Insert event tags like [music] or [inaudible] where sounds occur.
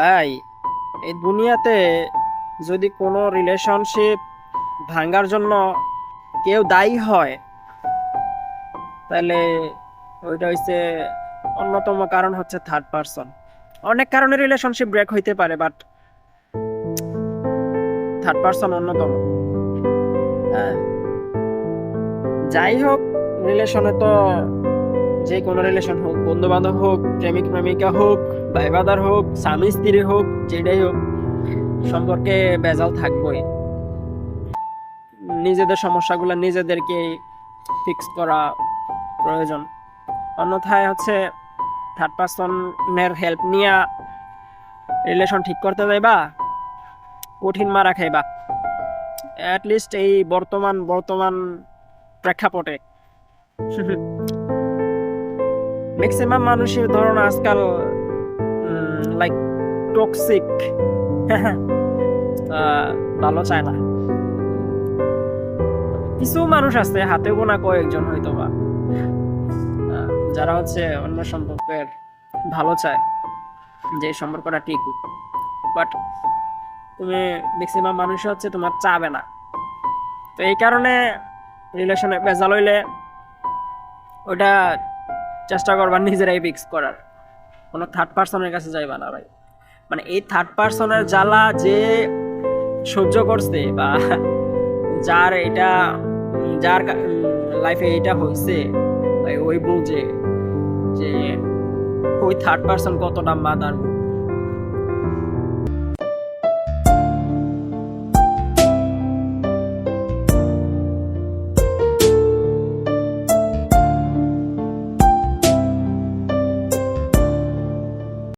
ভাই, এই দুনিয়াতে যদি কোনো রিলেশনশিপ ভাঙার জন্য কেউ দায়ী হয়, তাহলে ওইটা হচ্ছে অন্যতম কারণ হচ্ছে থার্ড পারসন অনেক কারণে রিলেশনশিপ ব্রেক হইতে পারে বাট থার্ড পারসন অন্যতম হ্যাঁ। যাই হোক রিলেশনে তো যে কোনো রিলেশন হোক বন্ধু বান্ধব হোক, প্রেমিক প্রেমিকা হোক ভাই বাদার হোক, স্বামী স্ত্রী হোক, যেটাই হোক, সম্পর্কে বেজাল থাকবই। নিজেদের সমস্যাগুলো নিজেদেরকে ফিক্স করা প্রয়োজন। অন্যথায় হচ্ছে থার্ড পার্সনের হেল্প নিয়ে রিলেশন ঠিক করতে যাইবা, কঠিন মারা খাইবা। অ্যাটলিস্ট এই বর্তমান বর্তমান প্রেক্ষাপটে। ম্যাক্সিমাম মানুষের ধরুন আজকাল লাইক টক্সিক [laughs] ভালো চায় না। কিছু মানুষ আছে, হাতে গোনা কয়েকজন হয়তো বা যারা হচ্ছে অন্য সম্পর্কের ভালো চায়, যে সম্পর্কটা ঠিক। বাট তুমি ম্যাক্সিমাম মানুষ হচ্ছে তোমার চাবে না। তো এই কারণে রিলেশনে বেজাল হইলে ওটা চেষ্টা করবা নিজেরাই ফিক্স করার। কোনো থার্ড পার্সনের কাছে যাইবা না ভাই। মানে এই থার্ড পার্সনের জ্বালা যে সহ্য করছে বা যার এটা, যার লাইফে এটা হয়েছে ওই বুঝে যে ওই থার্ড পার্সন কতটা মাদার